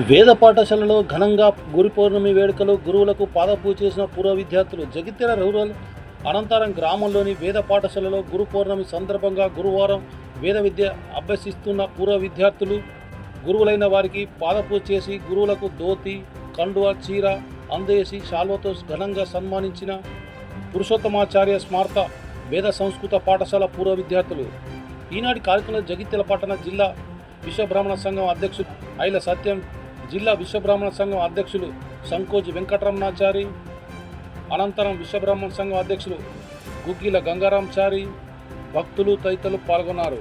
వేద పాఠశాలలో ఘనంగా గురు పౌర్ణమి వేడుకలు గురువులకు పాదపూజ చేసిన పూర్వ విద్యార్థులు జగిత్యాల రూరల్ అనంతరం గ్రామంలోని వేద పాఠశాలలో గురు పౌర్ణమి సందర్భంగా గురువారం వేద విద్య అభ్యసిస్తున్న పూర్వ విద్యార్థులు గురువులైన వారికి పాదపూజ చేసి గురువులకు ధోతి కండువ చీర అందేసి శాల్వతో ఘనంగా సన్మానించిన పురుషోత్తమాచార్య స్మార్త వేద సంస్కృత పాఠశాల పూర్వ విద్యార్థులు. ఈనాటి కార్యక్రమంలో జగిత్యాల పట్టణ జిల్లా విశ్వబ్రాహ్మణ సంఘం అధ్యక్షుడు ఐల సత్యం జిల్లా విశ్వబ్రాహ్మణ సంఘం అధ్యక్షులు సంకోజి వెంకటరమణాచారి అనంతరం విశ్వబ్రాహ్మణ సంఘం అధ్యక్షులు గుగ్గిల గంగారాంచారి భక్తులు తదితరులు పాల్గొన్నారు.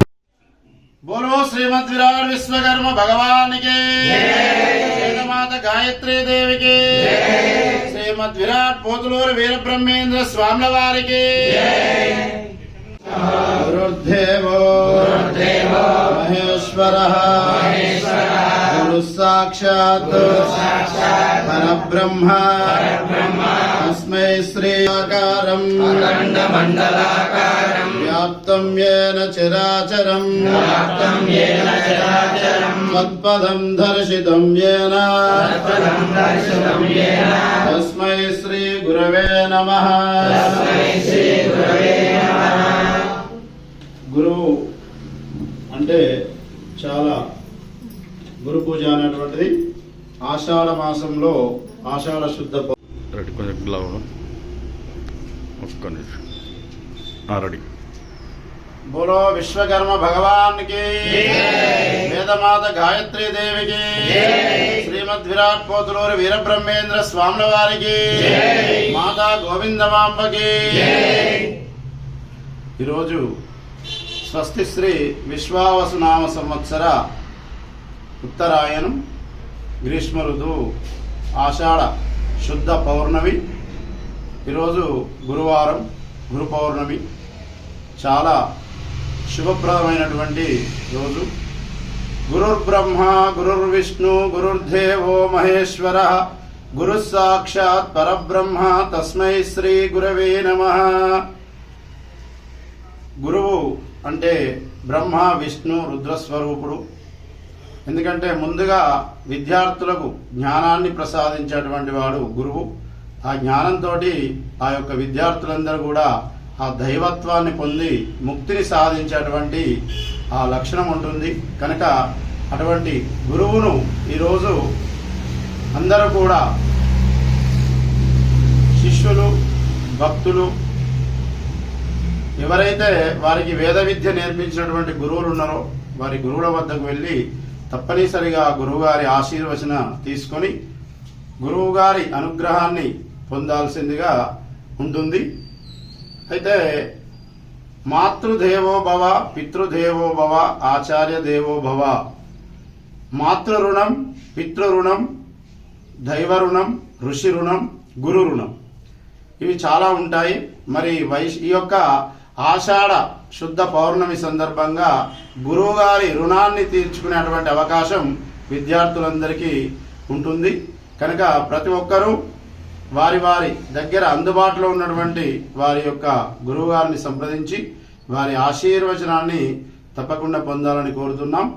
బోలో శ్రీమద్ విరాట్ విశ్వకర్మ భగవానికి. వేదమాత గాయత్రీ దేవికి. శ్రీమద్ విరాట్ పోతులూరు వీరబ్రహ్మేంద్ర స్వాముల వారికి. మహేశ్వర మహేశ్వర. గురు సాక్షాత్ పరబ్రహ్మ తస్మై శ్రీకారం వ్యాప్తం ఏన మత్పదం దర్శితం ఏన తస్మై శ్రీ గురవే నమ శ్రీ ఆషాఢ మాసంలో ఆషాఢ శుద్ధ పౌ- రెడీ కొంచెం గ్లవ్ ఒక్క నిమిషం. ఆ, రెడీ. బోలో విశ్వకర్మ భగవాన్కి వేదమాత గాయత్రీ దేవికి. శ్రీమద్ విరాట్ పోతులూరు వీరబ్రహ్మేంద్ర స్వాముల వారికి. మాతా గోవిందమాంబకి. ఈరోజు స్వస్తి శ్రీ విశ్వావసు నామ సంవత్సర ఉత్తరాయణం. గ్రీష్మ ఋతువు ఆషాఢ శుద్ధ పౌర్ణమి. ఈరోజు గురువారం గురు పౌర్ణమి. చాలా శుభప్రదమైనటువంటి రోజు. గురుర్బ్రహ్మ గురుర్విష్ణు గురుర్దేవో మహేశ్వర గురు సాక్షాత్ పరబ్రహ్మ తస్మై శ్రీ గురవే నమ. గురువు అంటే బ్రహ్మ విష్ణు రుద్రస్వరూపుడు. ఎందుకంటే ముందుగా విద్యార్థులకు జ్ఞానాన్ని ప్రసాదించేటువంటి వాడు గురువు. ఆ జ్ఞానంతో ఆ యొక్క విద్యార్థులందరూ కూడా ఆ దైవత్వాన్ని పొంది ముక్తిని సాధించేటువంటి ఆ లక్షణం ఉంటుంది. కనుక అటువంటి గురువును ఈరోజు అందరూ కూడా శిష్యులు భక్తులు ఎవరైతే వారికి వేద విద్య నేర్పించినటువంటి గురువులు ఉన్నారో వారి గురువుల వద్దకు వెళ్ళి తప్పనిసరిగా గురువుగారి ఆశీర్వచన తీసుకొని గురువుగారి అనుగ్రహాన్ని పొందాల్సిందిగా ఉంటుంది. అయితే మాతృదేవో భవ పితృదేవో భవ ఆచార్య దేవో భవ. మాతృ రుణం పితృ దైవ రుణం ఋషి రుణం గురు రుణం. ఇవి చాలా ఉంటాయి. మరి వైశ్ ఈ యొక్క ఆషాఢ శుద్ధ పౌర్ణమి సందర్భంగా గురువుగారి రుణాన్ని తీర్చుకునేటువంటి అవకాశం విద్యార్థులందరికీ ఉంటుంది. కనుక ప్రతి ఒక్కరూ వారి వారి దగ్గర అందుబాటులో ఉన్నటువంటి వారి యొక్క గురువుగారిని సంప్రదించి వారి ఆశీర్వచనాన్ని తప్పకుండా పొందాలని కోరుతున్నాం.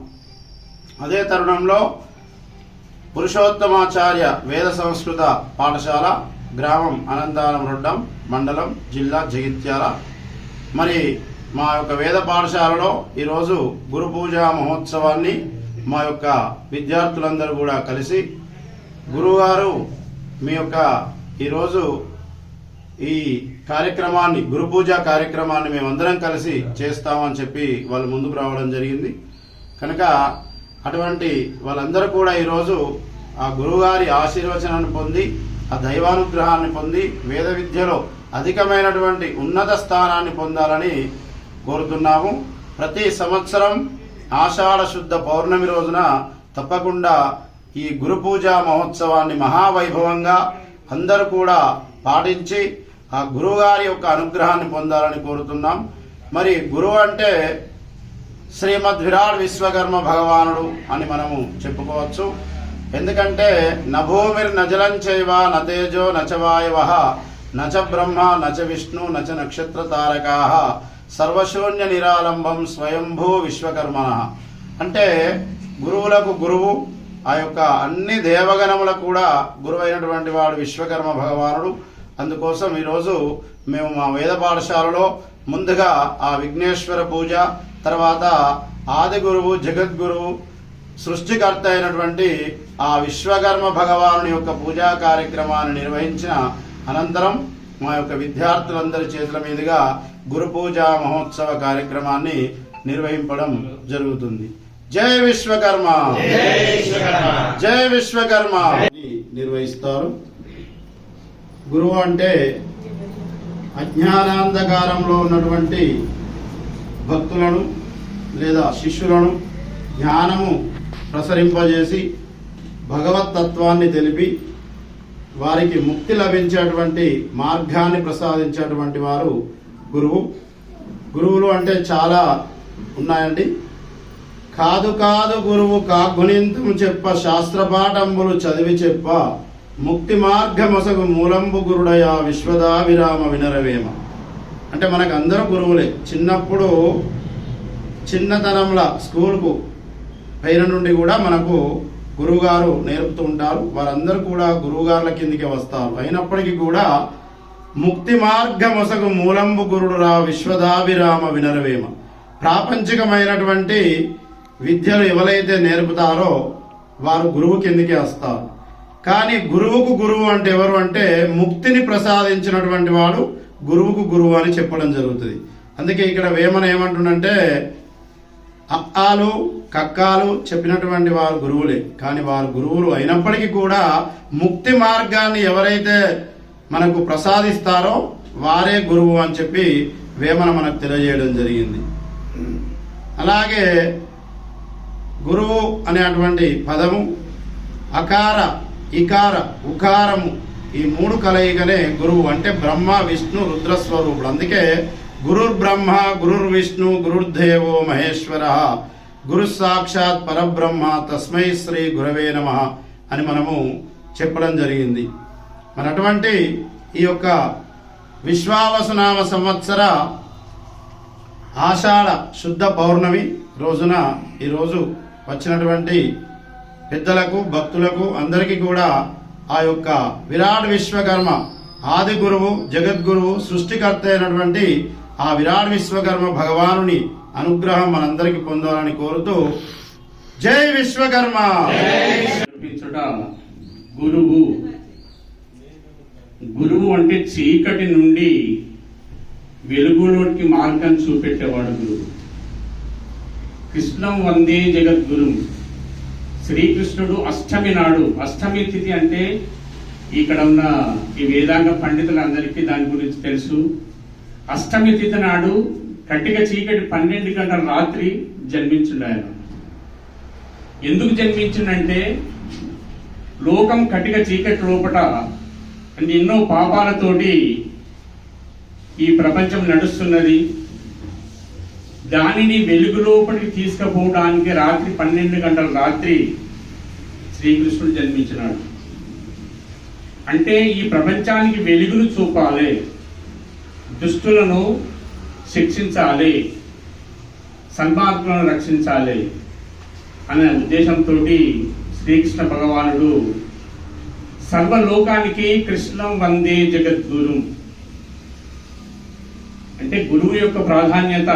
అదే తరుణంలో పురుషోత్తమాచార్య వేద సంస్కృత పాఠశాల గ్రామం అనంతారం రొడ్డం మండలం జిల్లా జగిత్యాల మరి మా యొక్క వేద పాఠశాలలో ఈరోజు గురు పూజా మహోత్సవాన్ని మా యొక్క విద్యార్థులందరూ కూడా కలిసి గురువుగారు మీ యొక్క ఈరోజు ఈ కార్యక్రమాన్ని గురు పూజ కార్యక్రమాన్ని మేమందరం కలిసి చేస్తామని చెప్పి వాళ్ళు ముందుకు రావడం జరిగింది. కనుక అటువంటి వాళ్ళందరూ కూడా ఈరోజు ఆ గురువుగారి ఆశీర్వచనాన్ని పొంది ఆ దైవానుగ్రహాన్ని పొంది వేద విద్యలో అధికమైనటువంటి ఉన్నత స్థానాన్ని పొందాలని కోరుతున్నాము. ప్రతి సంవత్సరం ఆషాఢ శుద్ధ పౌర్ణమి రోజున తప్పకుండా ఈ గురు పూజ మహోత్సవాన్ని మహావైభవంగా అందరూ కూడా పాటించి ఆ గురువుగారి యొక్క అనుగ్రహాన్ని పొందాలని కోరుతున్నాం. మరి గురువు అంటే శ్రీమద్ విరాట్ విశ్వకర్మ భగవానుడు అని మనము చెప్పుకోవచ్చు. ఎందుకంటే నభూమిర్ నజలం చైవ నతేజో నచవాయవ నచ బ్రహ్మ నచ విష్ణు నచ నక్షత్ర తారకా సర్వశూన్య నిరాలంబం స్వయంభూ విశ్వకర్మణ అంటే గురువులకు గురువు ఆ యొక్క అన్ని దేవగణములకు కూడా గురువైనటువంటి వాడు విశ్వకర్మ భగవానుడు. అందుకోసం ఈరోజు మేము మా వేద పాఠశాలలో ముందుగా ఆ విఘ్నేశ్వర పూజ తర్వాత ఆది గురువు జగద్గురువు సృష్టికర్త అయినటువంటి ఆ విశ్వకర్మ భగవానుని యొక్క పూజా కార్యక్రమాన్ని నిర్వహించిన అనంతరం మా యొక్క విద్యార్థులందరి చేతుల మీదుగా గురు పూజా మహోత్సవ కార్యక్రమాన్ని నిర్వహింపడం జరుగుతుంది. జై విశ్వకర్మ! జై విశ్వకర్మ! నిర్వహిస్తారు. గురువు అంటే అజ్ఞానాంధకారంలో ఉన్నటువంటి భక్తులను లేదా శిష్యులను జ్ఞానము ప్రసరింపజేసి భగవత్ తత్వాన్ని తెలిపి వారికి ముక్తి లభించేటువంటి మార్గాన్ని ప్రసాదించేటువంటి వారు గురువు. గురువులు అంటే చాలా ఉన్నాయండి. కాదు కాదు గురువు కాగుణింతము చెప్ప శాస్త్రపాఠంబులు చదివి చెప్ప ముక్తి మార్గమసగు మూలంబు గురుడయ విశ్వదావిరామ వినరవేమ. అంటే మనకు అందరూ గురువులే. చిన్నప్పుడు చిన్నతనంలో స్కూల్కు పైన నుండి కూడా మనకు గురువుగారు నేర్పుతూ ఉంటారు. వారందరూ కూడా గురువుగారుల కిందికి వస్తారు. అయినప్పటికీ కూడా ముక్తి మార్గమొసగు మూలంబు గురుడురా విశ్వదాభిరామ వినరవేమ. ప్రాపంచికమైనటువంటి విద్యలు ఎవరైతే నేర్పుతారో వారు గురువు కిందికి వస్తారు. కానీ గురువుకు గురువు అంటే ఎవరు అంటే ముక్తిని ప్రసాదించినటువంటి వాడు గురువుకు గురువు అని చెప్పడం జరుగుతుంది. అందుకే ఇక్కడ వేమన ఏమంటుండంటే అక్కాలు కక్కాలు చెప్పినటువంటి వారు గురువులే. కానీ వారు గురువులు అయినప్పటికీ కూడా ముక్తి మార్గాన్ని ఎవరైతే మనకు ప్రసాదిస్తారో వారే గురువు అని చెప్పి వేమన మనకు తెలియజేయడం జరిగింది. అలాగే గురువు అనేటువంటి పదము అకార ఇకార ఉకారము ఈ మూడు కలయికనే గురువు అంటే బ్రహ్మ విష్ణు రుద్రస్వరూపుడు. అందుకే గురుర్ బ్రహ్మ గురుర్ విష్ణు గురుర్దేవో మహేశ్వర. గురు సాక్షాత్ పరబ్రహ్మ తస్మై శ్రీ గురవే నమ అని మనము చెప్పడం జరిగింది. మరి అటువంటి ఈ యొక్క విశ్వావసనామ సంవత్సర ఆషాఢ శుద్ధ పౌర్ణమి రోజున ఈరోజు వచ్చినటువంటి పెద్దలకు భక్తులకు అందరికీ కూడా ఆ యొక్క విరాట్ విశ్వకర్మ ఆది గురువు జగద్గురువు సృష్టికర్త అయినటువంటి ఆ విరాట్ విశ్వకర్మ భగవానుని అనుగ్రహం మనందరికి పొందాలని కోరుతూ జై విశ్వకర్మ! గురువు. గురువు అంటే చీకటి నుండి వెలుగులోకి మార్గం చూపెట్టేవాడు గురువు. కృష్ణం వందే జగద్గురు. శ్రీకృష్ణుడు అష్టమి నాడు. అష్టమి తిథి అంటే ఇక్కడ ఉన్న ఈ వేదాంగ పండితులందరికీ దాని గురించి తెలుసు. అష్టమి తిథి నాడు కట్టిక చీకటి పన్నెండు గంటల రాత్రి జన్మించుండు ఆయన ఎందుకు జన్మించిండంటే లోకం కటిక చీకటి లోపట అంటే ఎన్నో పాపాలతోటి ఈ ప్రపంచం నడుస్తున్నది. దానిని వెలుగు లోపలికి తీసుకుపోవడానికి రాత్రి పన్నెండు గంటల రాత్రి శ్రీకృష్ణుడు జన్మించినాడు. అంటే ఈ ప్రపంచానికి వెలుగును చూపాలి. దుష్టులను శిక్షించాలి సన్మార్గులను రక్షించాలి అనే ఉద్దేశంతో శ్రీకృష్ణ భగవానుడు సర్వలోకానికి కృష్ణం వందే జగద్గురు. అంటే గురువు యొక్క ప్రాధాన్యత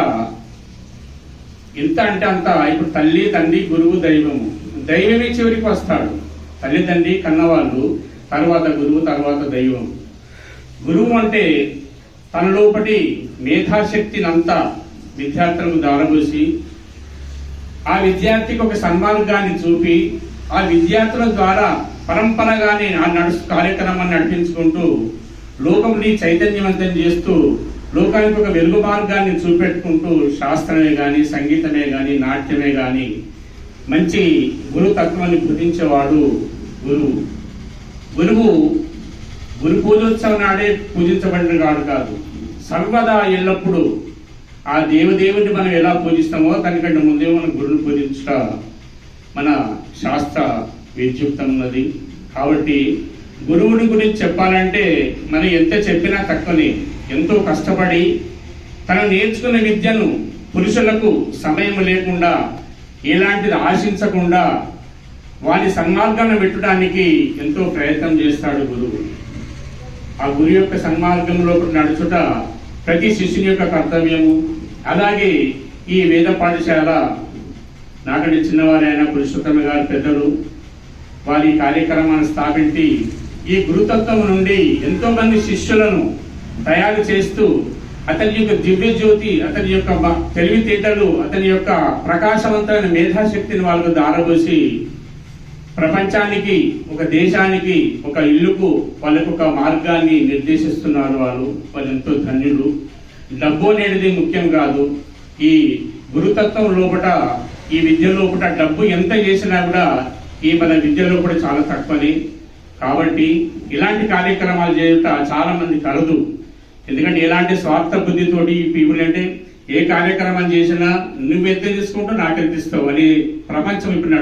ఎంత అంటే అంత. ఇప్పుడు తల్లి తండ్రి గురువు దైవము. దైవమే చివరికి వస్తాడు. తల్లి తండ్రి కన్నవాళ్ళు తర్వాత గురువు తర్వాత దైవం. గురువు అంటే తన లోపటి మేధాశక్తిని అంతా విద్యార్థులకు దారబోసి ఆ విద్యార్థికి ఒక సన్మార్గాన్ని చూపి ఆ విద్యార్థుల ద్వారా పరంపరగానే ఆ నడుచు కార్యక్రమాన్ని నడిపించుకుంటూ లోకంని చైతన్యవంతం చేస్తూ లోకానికి ఒక వెలుగు మార్గాన్ని చూపెట్టుకుంటూ శాస్త్రమే కానీ సంగీతమే కానీ నాట్యమే కానీ మంచి గురుతత్వాన్ని తత్వాన్ని గురువు. గురువు గురు పూజోత్సవం నాడే పూజించబడిన వాడు కాదు. సర్వదా ఎల్లప్పుడూ ఆ దేవదేవుని మనం ఎలా పూజిస్తామో దానికంటే ముందే మనం గురువుని పూజించట మన శాస్త్ర విద్యుక్తం ఉన్నది. కాబట్టి గురువుని గురించి చెప్పాలంటే మనం ఎంత చెప్పినా తక్కువనే. ఎంతో కష్టపడి తను నేర్చుకున్న విద్యను పురుషులకు సమయం లేకుండా ఎలాంటిది ఆశించకుండా వారి సన్మార్గాన్ని పెట్టడానికి ఎంతో ప్రయత్నం చేస్తాడు గురువు. ఆ గురు యొక్క సన్మార్గంలో నడుచుట ప్రతి శిష్యుని యొక్క కర్తవ్యము. అలాగే ఈ వేద పాఠశాల నాకంటే చిన్నవారైన పురుషోత్తమ గారి పెద్దలు వారి కార్యక్రమాన్ని స్థాపించి ఈ గురుతత్వం నుండి ఎంతో మంది శిష్యులను తయారు చేస్తూ అతని యొక్క దివ్య జ్యోతి అతని యొక్క తెలివితేటలు అతని యొక్క ప్రకాశవంతమైన మేధాశక్తిని వాళ్ళకు దారబోసి ప్రపంచానికి ఒక దేశానికి ఒక ఇల్లుకు వాళ్ళకు ఒక మార్గాన్ని నిర్దేశిస్తున్నారు వాళ్ళు. వాళ్ళు ఎంతో ధన్యులు. డబ్బు అనేది ముఖ్యం కాదు. ఈ గురుతత్వం లోపట ఈ విద్య లోపట డబ్బు ఎంత చేసినా కూడా ఈ మన విద్య లోపల చాలా తక్కువని. కాబట్టి ఇలాంటి కార్యక్రమాలు చేయట చాలా మంది కలదు. ఎందుకంటే ఎలాంటి స్వార్థ బుద్ధితోటి పీపుల్ అంటే ఏ కార్యక్రమం చేసినా నువ్వు ఎంత తీసుకుంటూ నాకు ఎంత ఇస్తావు అని ప్రపంచం ఇప్పుడు